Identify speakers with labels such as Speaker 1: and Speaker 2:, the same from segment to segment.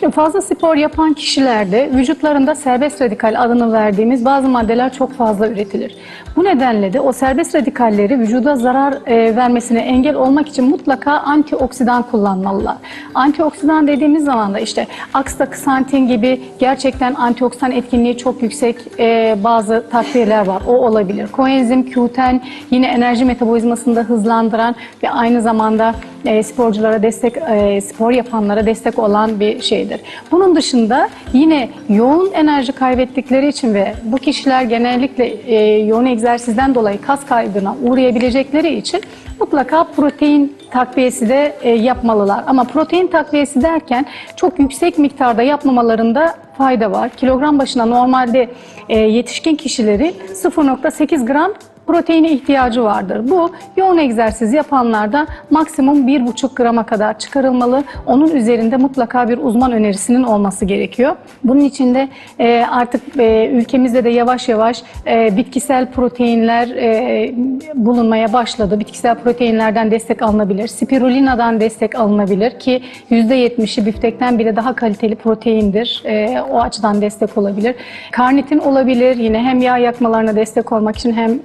Speaker 1: Şimdi fazla spor yapan kişilerde vücutlarında serbest radikal adını verdiğimiz bazı maddeler çok fazla üretilir. Bu nedenle de o serbest radikalleri vücuda zarar e, vermesine engel olmak için mutlaka antioksidan kullanmalılar. Antioksidan dediğimiz zaman da işte akstaxantin gibi gerçekten antioksidan etkinliği çok yüksek e, bazı takviyeler var. O olabilir. Koenzim Q10 yine enerji metabolizmasını da hızlandıran ve aynı zamanda e, sporculara destek, e, spor yapanlara destek olan bir şeydir. Bunun dışında yine yoğun enerji kaybettikleri için ve bu kişiler genellikle e, yoğun egzersizden dolayı kas kaybına uğrayabilecekleri için mutlaka protein takviyesi de e, yapmalılar. Ama protein takviyesi derken çok yüksek miktarda yapmamalarında fayda var. Kilogram başına normalde e, yetişkin kişilerin 0.8 gram proteine ihtiyacı vardır. Bu yoğun egzersiz yapanlarda maksimum 1,5 grama kadar çıkarılmalı. Onun üzerinde mutlaka bir uzman önerisinin olması gerekiyor. Bunun için de e, artık e, ülkemizde de yavaş yavaş e, bitkisel proteinler e, bulunmaya başladı. Bitkisel proteinlerden destek alınabilir. Spirulinadan destek alınabilir ki %70'i biftekten bile daha kaliteli proteindir. E, o açıdan destek olabilir. Karnitin olabilir. Yine hem yağ yakmalarına destek olmak için hem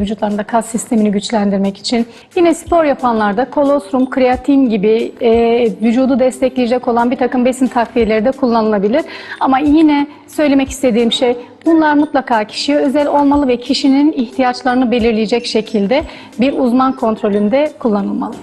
Speaker 1: vücutlarında kas sistemini güçlendirmek için. Yine spor yapanlarda kolostrum, kreatin gibi e, vücudu destekleyecek olan bir takım besin takviyeleri de kullanılabilir. Ama yine söylemek istediğim şey bunlar mutlaka kişiye özel olmalı ve kişinin ihtiyaçlarını belirleyecek şekilde bir uzman kontrolünde kullanılmalı.